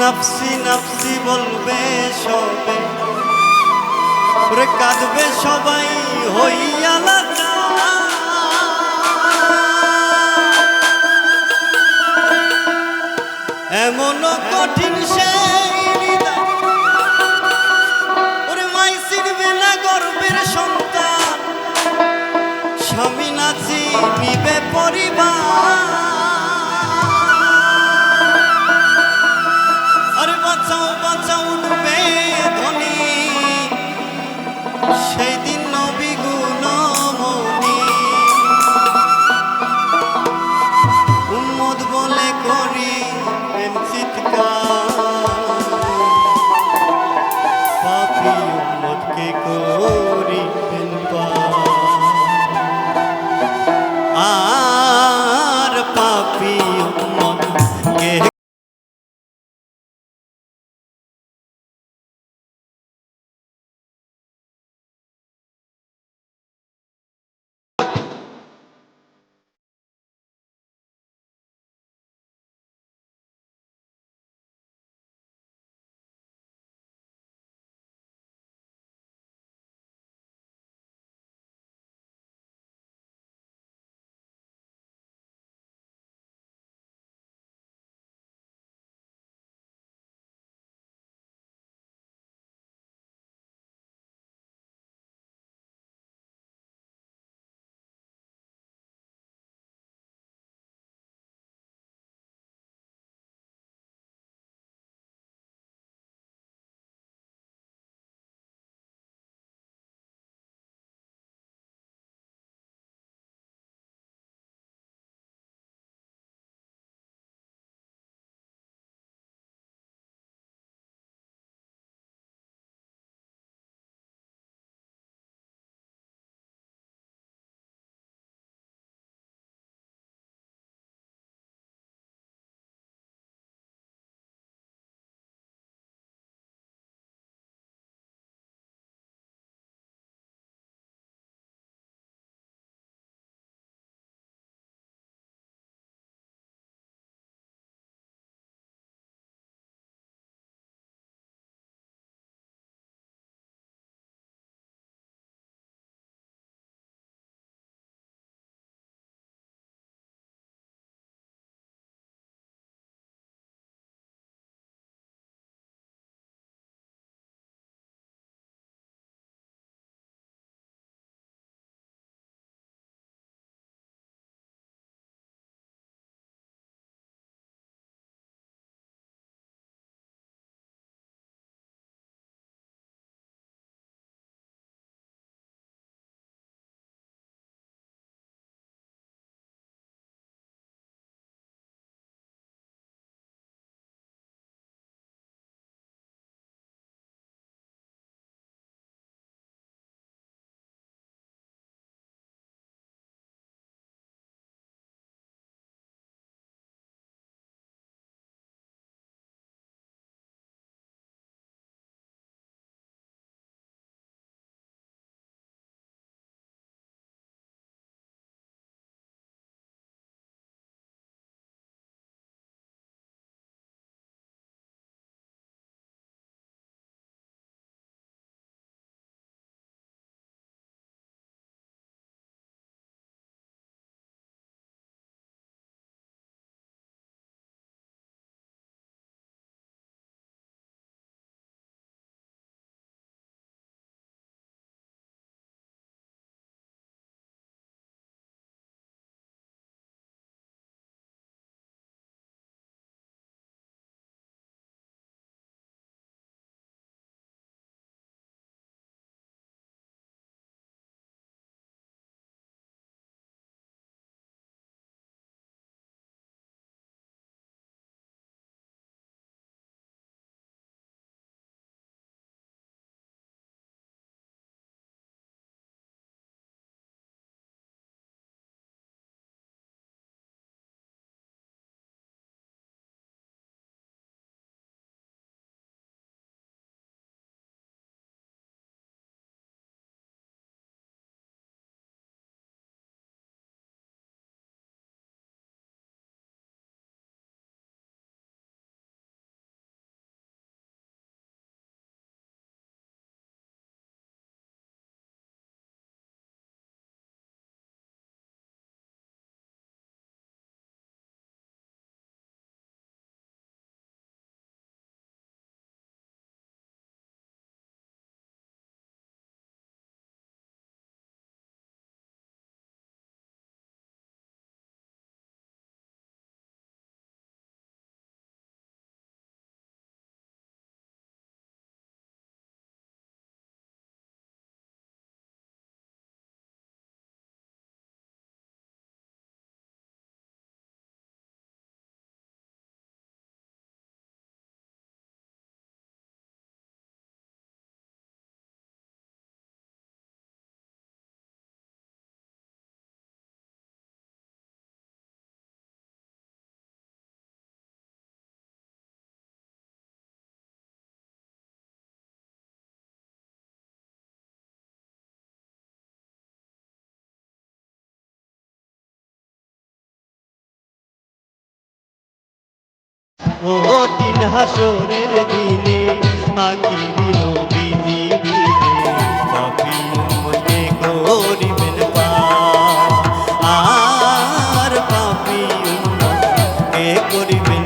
নাফসি নাফসি বলবে সবে। ওরে কাঁদবে সবাই, হইয়া এমন কঠিন হৃদয়। ওরে মাই চিনবে না গর্বের সন্তান। স্বামী নাচি নিবে পরিবার। ও দিন হাসরের দিনে আকিবি নবী দিবি নবী মনে করিবেন আর পাপি কে করিবে